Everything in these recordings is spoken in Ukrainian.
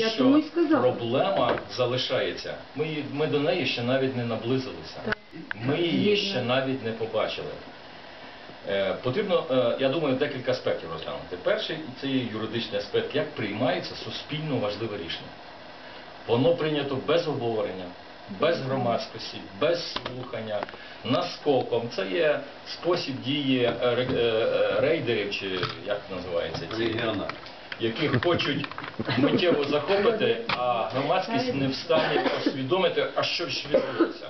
Я що тому й сказала. проблема залишається. Ми, її- ми до неї ще навіть не наблизилися. Так. Ми її ще навіть не побачили. Е, потрібно, е, я думаю, декілька аспектів розглянути. Перший це є юридичний аспект, як приймається суспільно важливе рішення. Воно прийнято без обговорення, без громадськості, без слухання, наскоком. Це є спосіб дії е, ре- е, е, рейдерів, чи як називається ці Регіонал. Які хочуть миттєво захопити, а громадськість не в стані усвідомити, а що ж відбулося.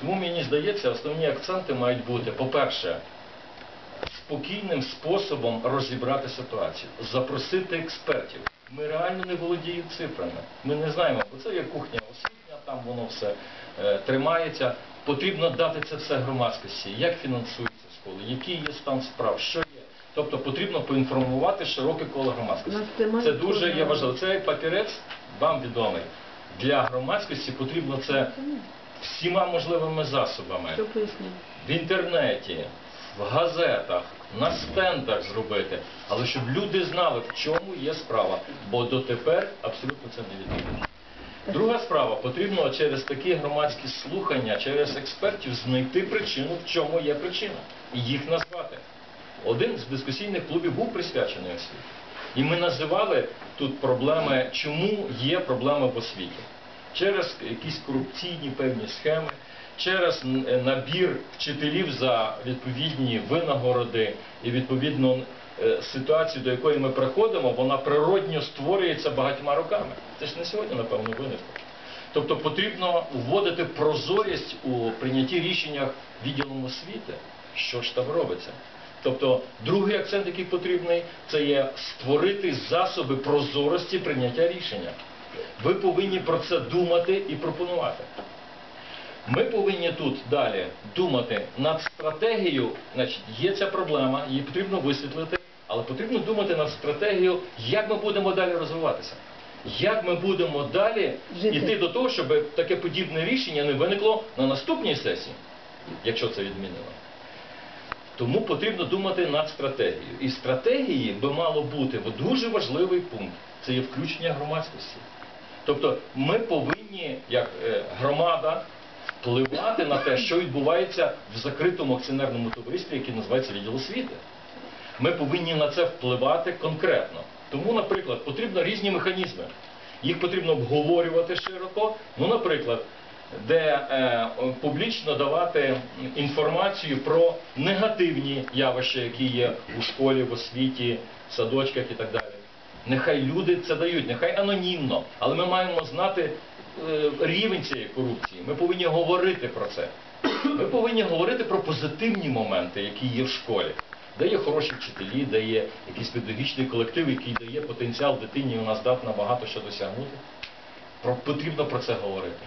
Тому мені здається, основні акценти мають бути, по-перше, спокійним способом розібрати ситуацію, запросити експертів. Ми реально не володіємо цифрами. Ми не знаємо, бо це є кухня освітня, там воно все е, тримається. Потрібно дати це все громадськості, як фінансуються школи, який є стан справ, що. Тобто потрібно поінформувати широке коло громадськості. Це дуже є важливо. Цей папірець вам відомий. Для громадськості потрібно це всіма можливими засобами в інтернеті, в газетах, на стендах зробити, але щоб люди знали, в чому є справа, бо дотепер абсолютно це не відомо. Друга справа потрібно через такі громадські слухання, через експертів знайти причину, в чому є причина, і їх назвати. Один з дискусійних клубів був присвячений освіті. І ми називали тут проблеми, чому є проблеми в освіті. Через якісь корупційні певні схеми, через е, набір вчителів за відповідні винагороди і відповідно е, ситуацію, до якої ми приходимо, вона природньо створюється багатьма роками. Це ж не сьогодні, напевно, виникло. Тобто потрібно вводити прозорість у прийнятті рішення відділом освіти, що ж там робиться. Тобто другий акцент, який потрібний, це є створити засоби прозорості прийняття рішення. Ви повинні про це думати і пропонувати. Ми повинні тут далі думати над стратегією, значить, є ця проблема, її потрібно висвітлити, але потрібно думати над стратегією, як ми будемо далі розвиватися. Як ми будемо далі Жити. йти до того, щоб таке подібне рішення не виникло на наступній сесії, якщо це відмінено. Тому потрібно думати над стратегією. І стратегії би мало бути бо дуже важливий пункт це є включення громадськості. Тобто ми повинні, як е, громада, впливати на те, що відбувається в закритому акціонерному товаристві, яке називається відділ освіти. Ми повинні на це впливати конкретно. Тому, наприклад, потрібно різні механізми. Їх потрібно обговорювати широко. Ну, наприклад, де е, публічно давати інформацію про негативні явища, які є у школі, в освіті, в садочках і так далі. Нехай люди це дають, нехай анонімно, але ми маємо знати е, рівень цієї корупції. Ми повинні говорити про це. Ми повинні говорити про позитивні моменти, які є в школі. Де є хороші вчителі, де є якийсь педагогічний колектив, який дає потенціал дитині, і вона здатна багато що досягнути. Про, потрібно про це говорити.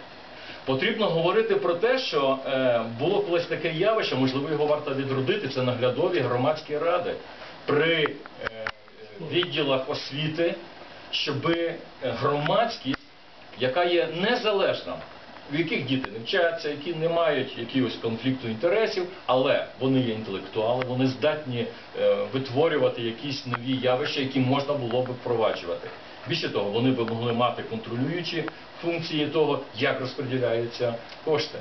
Потрібно говорити про те, що е, було колись таке явище, можливо, його варто відродити, це наглядові громадські ради. При е, відділах освіти, щоб громадськість, яка є незалежна, в яких діти не вчаться, які не мають якогось конфлікту інтересів, але вони є інтелектуали, вони здатні е, витворювати якісь нові явища, які можна було б впроваджувати. Більше того, вони б могли мати контролюючі функції того, як розподіляються кошти.